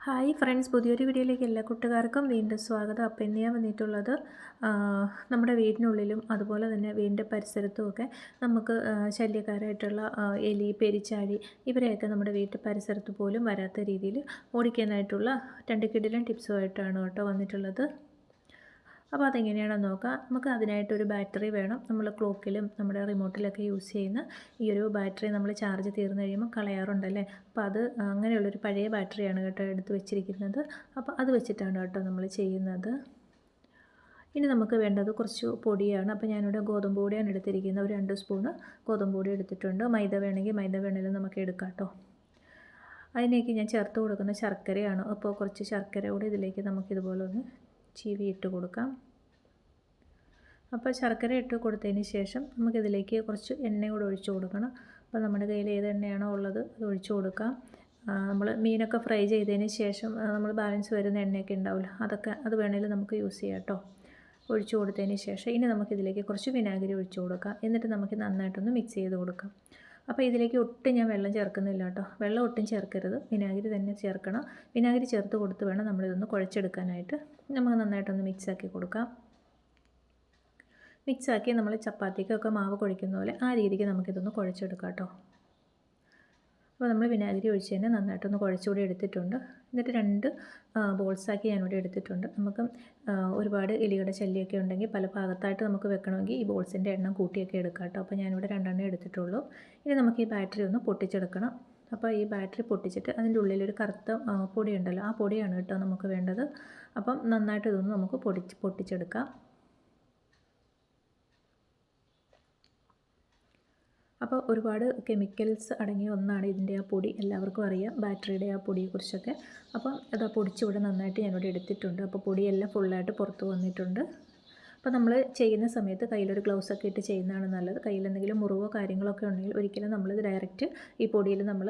Hi friends പുതിയൊരു വീഡിയോയിലേക്ക് എല്ലാ കൂട്ടുകാർക്കും വീണ്ടും സ്വാഗതം. അപ്പം ഞാൻ വന്നിട്ടുള്ളത് നമ്മുടെ വീടിനുള്ളിലും അതുപോലെ തന്നെ വീടിന്റെ പരിസരത്തുമൊക്കെ നമുക്ക് ശല്യക്കാരായിട്ടുള്ള എലി പെരിച്ചാഴി ഇവരെയൊക്കെ നമ്മുടെ വീട്ടിൽ പരിസരത്ത് പോലും വരാത്ത രീതിയിൽ ഓടിക്കാനായിട്ടുള്ള രണ്ട് കിടിലൻ ടിപ്സുമായിട്ടാണ് കേട്ടോ വന്നിട്ടുള്ളത്. അപ്പോൾ അതെങ്ങനെയാണെന്ന് നോക്കാം. നമുക്ക് അതിനായിട്ടൊരു ബാറ്ററി വേണം. നമ്മൾ ക്ലോക്കിലും നമ്മുടെ റിമോട്ടിലൊക്കെ യൂസ് ചെയ്യുന്ന ഈ ഒരു ബാറ്ററി നമ്മൾ ചാർജ് തീർന്നു കഴിയുമ്പോൾ കളയാറുണ്ടല്ലേ? അപ്പോൾ അത് അങ്ങനെയുള്ളൊരു പഴയ ബാറ്ററിയാണ് കേട്ടോ എടുത്ത് വെച്ചിരിക്കുന്നത്. അപ്പോൾ അത് വെച്ചിട്ടാണ് കേട്ടോ നമ്മൾ ചെയ്യുന്നത്. ഇനി നമുക്ക് വേണ്ടത് കുറച്ച് പൊടിയാണ്. അപ്പോൾ ഞാനിവിടെ ഗോതമ്പ് പൊടിയാണ് എടുത്തിരിക്കുന്നത്. ഒരു രണ്ട് സ്പൂണ് ഗോതമ്പ് പൊടി എടുത്തിട്ടുണ്ട്. മൈദ വേണമെങ്കിൽ മൈദ വേണമെങ്കിലും നമുക്ക് എടുക്കാം കേട്ടോ. അതിനേക്ക് ഞാൻ ചേർത്ത് കൊടുക്കുന്ന ശർക്കരയാണ്. അപ്പോൾ കുറച്ച് ശർക്കര കൂടി ഇതിലേക്ക് നമുക്കിതുപോലെ ഒന്ന് ചീവി ഇട്ട് കൊടുക്കാം. അപ്പോൾ ശർക്കര ഇട്ട് കൊടുത്തതിന് ശേഷം നമുക്കിതിലേക്ക് കുറച്ച് എണ്ണ കൂടെ ഒഴിച്ച് കൊടുക്കണം. അപ്പോൾ നമ്മുടെ കയ്യിൽ ഏത് എണ്ണയാണോ ഉള്ളത് അത് ഒഴിച്ച് കൊടുക്കാം. നമ്മൾ മീനൊക്കെ ഫ്രൈ ചെയ്തതിന് ശേഷം നമ്മൾ ബാലൻസ് വരുന്ന എണ്ണയൊക്കെ ഉണ്ടാവില്ല അതൊക്കെ അത് വേണമെങ്കിൽ നമുക്ക് യൂസ് ചെയ്യാം കേട്ടോ. ഒഴിച്ചു കൊടുത്തതിന് ശേഷം ഇനി നമുക്കിതിലേക്ക് കുറച്ച് വിനാഗിരി ഒഴിച്ചു കൊടുക്കാം. എന്നിട്ട് നമുക്ക് നന്നായിട്ടൊന്ന് മിക്സ് ചെയ്ത് കൊടുക്കാം. അപ്പോൾ ഇതിലേക്ക് ഒട്ടും ഞാൻ വെള്ളം ചേർക്കുന്നില്ല കേട്ടോ. വെള്ളം ഒട്ടും ചേർക്കരുത്. വിനാഗിരി തന്നെ ചേർക്കണം. വിനാഗിരി ചേർത്ത് കൊടുത്ത് വേണം നമ്മളിതൊന്ന് കുഴച്ചെടുക്കാനായിട്ട്. നമുക്ക് നന്നായിട്ടൊന്ന് മിക്സാക്കി കൊടുക്കാം. മിക്സാക്കി നമ്മൾ ചപ്പാത്തിക്കൊക്കെ മാവ് കുഴയ്ക്കുന്ന പോലെ ആ രീതിക്ക് നമുക്കിതൊന്ന് കുഴച്ചെടുക്കാം കേട്ടോ. അപ്പോൾ നമ്മൾ വിനാഗിരി ഒഴിച്ച് തന്നെ നന്നായിട്ടൊന്ന് കുഴച്ചുകൂടി എടുത്തിട്ടുണ്ട്. എന്നിട്ട് രണ്ട് ബോൾസാക്കി ഞാനിവിടെ എടുത്തിട്ടുണ്ട്. നമുക്ക് ഒരുപാട് എലികളുടെ ശല്യമൊക്കെ ഉണ്ടെങ്കിൽ പല ഭാഗത്തായിട്ട് നമുക്ക് വെക്കണമെങ്കിൽ ഈ ബോൾസിന്റെ എണ്ണം കൂട്ടിയൊക്കെ എടുക്കാം കേട്ടോ. അപ്പോൾ ഞാനിവിടെ രണ്ടെണ്ണം എടുത്തിട്ടുള്ളൂ. ഇനി നമുക്ക് ഈ ബാറ്ററി ഒന്ന് പൊട്ടിച്ചെടുക്കണം. അപ്പോൾ ഈ ബാറ്ററി പൊട്ടിച്ചിട്ട് അതിന്റെ ഉള്ളിലൊരു കറുത്ത പൊടിയുണ്ടല്ലോ ആ പൊടിയാണ് കേട്ടോ നമുക്ക് വേണ്ടത്. അപ്പം നന്നായിട്ട് ഇതൊന്ന് നമുക്ക് പൊടിച്ച് പൊട്ടിച്ചെടുക്കാം. അപ്പോൾ ഒരുപാട് കെമിക്കൽസ് അടങ്ങിയ ഒന്നാണ് ഇതിന്റെ ആ പൊടി. എല്ലാവർക്കും അറിയാം ബാറ്ററിയുടെ ആ പൊടിയെക്കുറിച്ചൊക്കെ. അപ്പോൾ അത് ആ പൊടിച്ചിവിടെ നന്നായിട്ട് ഞാനിവിടെ എടുത്തിട്ടുണ്ട്. അപ്പോൾ പൊടിയെല്ലാം ഫുള്ളായിട്ട് പുറത്ത് വന്നിട്ടുണ്ട്. അപ്പോൾ നമ്മൾ ചെയ്യുന്ന സമയത്ത് കയ്യിലൊരു ഗ്ലൗസ് ഒക്കെ ഇട്ട് ചെയ്യുന്നതാണ് നല്ലത്. കയ്യിൽ എന്തെങ്കിലും മുറിവോ കാര്യങ്ങളൊക്കെ ഉണ്ടെങ്കിൽ ഒരിക്കലും നമ്മൾ ഡയറക്റ്റ് ഈ പൊടിയിൽ നമ്മൾ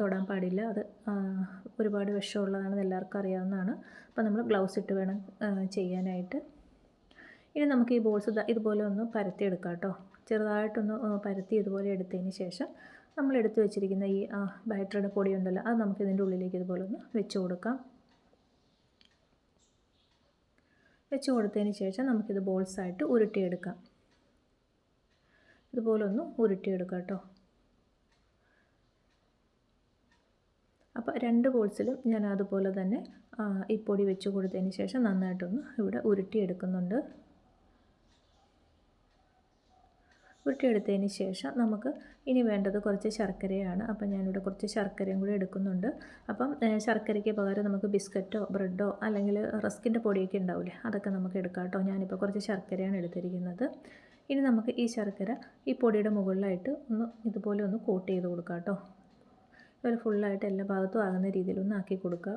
തൊടാൻ പാടില്ല. അത് ഒരുപാട് വിഷമുള്ളതാണെന്ന് എല്ലാവർക്കും അറിയാവുന്നതാണ്. അപ്പോൾ നമ്മൾ ഗ്ലൗസ് ഇട്ട് വേണം ചെയ്യാനായിട്ട്. ഇനി നമുക്ക് ഈ ബോൾസ് ഇതുപോലെ ഒന്ന് പരത്തിയെടുക്കാം കേട്ടോ. ചെറുതായിട്ടൊന്ന് പരത്തി ഇതുപോലെ എടുത്തതിന് ശേഷം നമ്മൾ എടുത്തു വെച്ചിരിക്കുന്ന ഈ ബാറ്ററിയുടെ പൊടി ഉണ്ടല്ലോ അത് നമുക്ക് ഇതിന്റെ ഉള്ളിലേക്ക് ഇതുപോലെ ഒന്ന് വെച്ച് കൊടുക്കാം. വെച്ച് കൊടുത്തതിന് ശേഷം നമുക്കിത് ബോൾസായിട്ട് ഉരുട്ടിയെടുക്കാം. ഇതുപോലെ ഒന്ന് ഉരുട്ടിയെടുക്കാം കേട്ടോ. അപ്പോൾ രണ്ട് ബോൾസിലും ഞാൻ അതുപോലെ തന്നെ ഈ പൊടി വെച്ച് കൊടുത്തതിന് ശേഷം നന്നായിട്ടൊന്ന് ഇവിടെ ഉരുട്ടിയെടുക്കുന്നുണ്ട്. ഉരുട്ടിയെടുത്തതിന് ശേഷം നമുക്ക് ഇനി വേണ്ടത് കുറച്ച് ശർക്കരയാണ്. അപ്പം ഞാനിവിടെ കുറച്ച് ശർക്കരയും കൂടി എടുക്കുന്നുണ്ട്. അപ്പം ശർക്കരയ്ക്ക് പകരം നമുക്ക് ബിസ്ക്കറ്റോ ബ്രെഡോ അല്ലെങ്കിൽ റസ്കിന്റെ പൊടിയൊക്കെ ഉണ്ടാവില്ലേ അതൊക്കെ നമുക്ക് എടുക്കാം കേട്ടോ. ഞാനിപ്പോൾ കുറച്ച് ശർക്കരയാണ് എടുത്തിരിക്കുന്നത്. ഇനി നമുക്ക് ഈ ശർക്കര ഈ പൊടിയുടെ മുകളിലായിട്ട് ഒന്ന് ഇതുപോലെ ഒന്ന് കോട്ട് ചെയ്ത് കൊടുക്കാം കേട്ടോ. ഇതുപോലെ ഫുള്ളായിട്ട് എല്ലാ ഭാഗത്തും ആകുന്ന രീതിയിൽ ഒന്ന് ആക്കി കൊടുക്കുക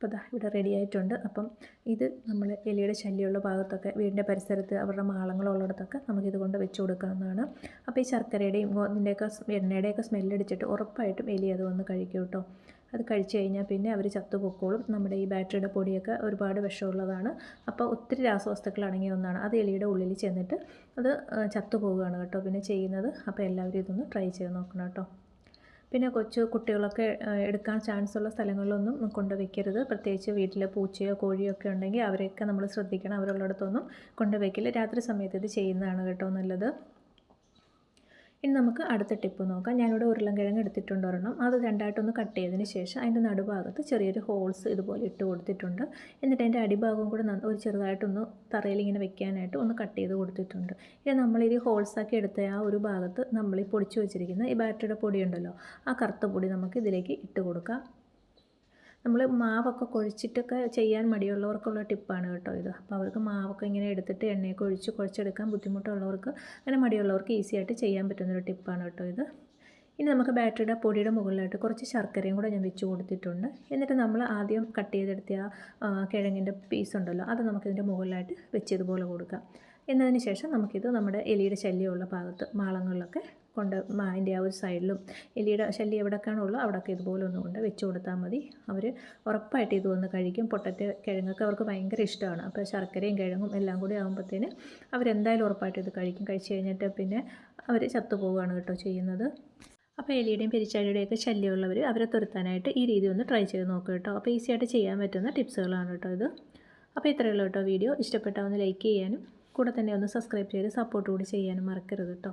അപ്പോൾ ദാ ഇവിടെ റെഡി ആയിട്ടുണ്ട്. അപ്പം ഇത് നമ്മൾ എലിയുടെ ശല്യമുള്ള ഭാഗത്തൊക്കെ വീടിന്റെ പരിസരത്ത് അവരുടെ മാളങ്ങളുള്ളിടത്തൊക്കെ നമുക്കിത് കൊണ്ട് വെച്ച് കൊടുക്കാവുന്നതാണ്. അപ്പോൾ ഈ ശർക്കരയുടെയും ഗോതിന്റെയൊക്കെ എണ്ണയുടെയൊക്കെ സ്മെല്ലടിച്ചിട്ട് ഉറപ്പായിട്ടും എലി അത് വന്ന് കഴിക്കും കേട്ടോ. അത് കഴിച്ചു കഴിഞ്ഞാൽ പിന്നെ അവർ ചത്തുപൊക്കോളും. നമ്മുടെ ഈ ബാറ്ററിയുടെ പൊടിയൊക്കെ ഒരുപാട് വിഷമുള്ളതാണ്. അപ്പോൾ ഒത്തിരി രാസവസ്തുക്കൾ അടങ്ങിയ ഒന്നാണ്. അത് എലിയുടെ ഉള്ളിൽ ചെന്നിട്ട് അത് ചത്തുപോവുകയാണ് കേട്ടോ. പിന്നെ ചെയ്യുന്നത്. അപ്പോൾ എല്ലാവരും ഇതൊന്ന് ട്രൈ ചെയ്ത് നോക്കണം കേട്ടോ. പിന്നെ കൊച്ചു കുട്ടികളൊക്കെ എടുക്കാൻ ചാൻസ് ഉള്ള സ്ഥലങ്ങളിലൊന്നും കൊണ്ടുവയ്ക്കരുത്. പ്രത്യേകിച്ച് വീട്ടിൽ പൂച്ചയോ കോഴിയോ ഒക്കെ ഉണ്ടെങ്കിൽ അവരെയൊക്കെ നമ്മൾ ശ്രദ്ധിക്കണം. അവരുള്ളിടത്തൊന്നും കൊണ്ടുവയ്ക്കില്ല. രാത്രി സമയത്ത് ഇത് ചെയ്യുന്നതാണ് കേട്ടോ നല്ലത്. ഇനി നമുക്ക് അടുത്ത ടിപ്പ് നോക്കാം. ഞാനിവിടെ ഉരുളൻകിഴങ്ങ് എടുത്തിട്ടുണ്ട് ഒരെണ്ണം. അത് രണ്ടായിട്ടൊന്ന് കട്ട് ചെയ്തതിന് ശേഷം അതിന്റെ നടുഭാഗത്ത് ചെറിയൊരു ഹോൾസ് ഇതുപോലെ ഇട്ട് കൊടുത്തിട്ടുണ്ട്. എന്നിട്ട് അതിന്റെ അടിഭാഗവും കൂടെ ഒരു ചെറുതായിട്ടൊന്ന് തറയിൽ ഇങ്ങനെ വെക്കാനായിട്ട് ഒന്ന് കട്ട് ചെയ്ത് കൊടുത്തിട്ടുണ്ട്. ഇനി നമ്മളിത് ഹോൾസാക്കി എടുത്ത ആ ഒരു ഭാഗത്ത് നമ്മൾ ഈ പൊടിച്ച് വെച്ചിരിക്കുന്ന ഈ ബാറ്ററിയുടെ പൊടിയുണ്ടല്ലോ ആ കറുത്ത പൊടി നമുക്ക് ഇതിലേക്ക് ഇട്ട് കൊടുക്കാം. നമ്മൾ മാവൊക്കെ കുഴച്ചിട്ടൊക്കെ ചെയ്യാൻ മടിയുള്ളവർക്കുള്ള ടിപ്പാണ് കേട്ടോ ഇത്. അപ്പോൾ അവർക്ക് മാവൊക്കെ ഇങ്ങനെ എടുത്തിട്ട് എണ്ണയൊക്കെ ഒഴിച്ച് കുഴച്ചെടുക്കാൻ ബുദ്ധിമുട്ടുള്ളവർക്ക് അങ്ങനെ മടിയുള്ളവർക്ക് ഈസി ആയിട്ട് ചെയ്യാൻ പറ്റുന്നൊരു ടിപ്പാണ് കേട്ടോ ഇത്. ഇനി നമുക്ക് ബാറ്ററിയുടെ പൊടിയുടെ മുകളിലായിട്ട് കുറച്ച് ശർക്കരയും കൂടെ ഞാൻ വെച്ച് കൊടുത്തിട്ടുണ്ട്. എന്നിട്ട് നമ്മൾ ആദ്യം കട്ട് ചെയ്തെടുത്ത കിഴങ്ങിന്റെ പീസ് ഉണ്ടല്ലോ അത് നമുക്കിതിന്റെ മുകളിലായിട്ട് വെച്ചതുപോലെ കൊടുക്കാം. എന്നതിന് ശേഷം നമുക്കിത് നമ്മുടെ എലിയുടെ ശല്യമുള്ള ഭാഗത്ത് മാളങ്ങളിലൊക്കെ കൊണ്ട് അതിന്റെ ആ ഒരു സൈഡിലും എലിയുടെ ശല്യം എവിടെയൊക്കെയാണോ ഉള്ളത് അവിടെയൊക്കെ ഇതുപോലെ ഒന്ന് കൊണ്ട് വെച്ച് കൊടുത്താൽ മതി. അവർ ഉറപ്പായിട്ട് ഇത് വന്ന് കഴിക്കും. പൊട്ടറ്റ കിഴങ്ങൊക്കെ അവർക്ക് ഭയങ്കര ഇഷ്ടമാണ്. അപ്പോൾ ശർക്കരയും കിഴങ്ങും എല്ലാം കൂടി ആകുമ്പോഴത്തേന് അവരെന്തായാലും ഉറപ്പായിട്ട് ഇത് കഴിക്കും. കഴിച്ച് കഴിഞ്ഞിട്ട് പിന്നെ അവർ ചത്തുപോവുകയാണ് കേട്ടോ ചെയ്യുന്നത്. അപ്പോൾ എലിയുടെയും പെരിച്ചാഴിയുടെയും ഒക്കെ ശല്യമുള്ളവർ അവരെ തുരത്താനായിട്ട് ഈ രീതി ഒന്ന് ട്രൈ ചെയ്ത് നോക്കുക കേട്ടോ. അപ്പോൾ ഈസി ആയിട്ട് ചെയ്യാൻ പറ്റുന്ന ടിപ്സുകളാണ് കേട്ടോ ഇത്. അപ്പോൾ ഇത്രയേ ഉള്ളൂ കേട്ടോ വീഡിയോ. ഇഷ്ടപ്പെട്ടാൽ ഒന്ന് ലൈക്ക് ചെയ്യാനും കൂടെ തന്നെ ഒന്ന് സബ്സ്ക്രൈബ് ചെയ്ത് സപ്പോർട്ട് കൂടി ചെയ്യാനും മറക്കരുത് കേട്ടോ.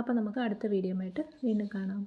അപ്പോൾ നമുക്ക് അടുത്ത വീഡിയോ ആയിട്ട് വീണ്ടും കാണാം.